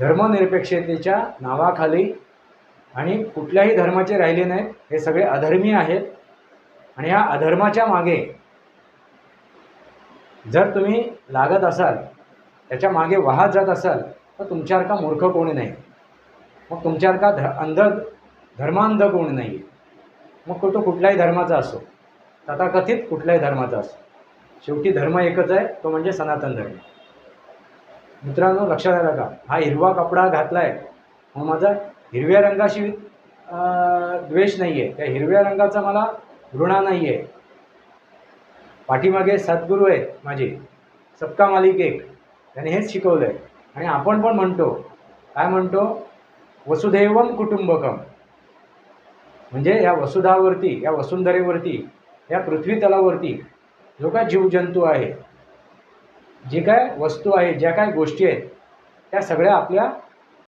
धर्मनिरपेक्षतेच्या नावाखाली आणि कुठल्याही धर्माचे राहिले नाहीत हे सगळे अधर्मी आहेत. आणि ह्या अधर्माच्या मागे जर तुम्ही लागत असाल त्याच्यामागे वाहत जात असाल तर तुमच्यासारखा मूर्ख कोणी नाही. मग तुमच्यासारखा ध अंध धर्मांध कोणी नाही. मग तो कुठल्याही धर्माचा असो तथाकथित कुठल्याही धर्माचा असो. शेवटी धर्म एकच आहे तो म्हणजे सनातन धर्म. मित्रांनो लक्षात आलं का? हा हिरवा कपडा घातला आहे मग माझा हिरव्या रंगाशी द्वेष नाही आहे त्या हिरव्या रंगाचा मला घृणा नाही आहे पाठीमागे सद्गुरू आहेत माझे. सबका मालिक एक. त्याने हेच शिकवलं आहे आणि आपण पण म्हणतो काय म्हणतो? वसुधैवम कुटुंबकम. म्हणजे या वसुधावरती या वसुंधरेवरती या पृथ्वी तलावरती जो काय जीवजंतू आहे जे काय वस्तू आहे ज्या काय गोष्टी आहेत त्या सगळ्या आपल्या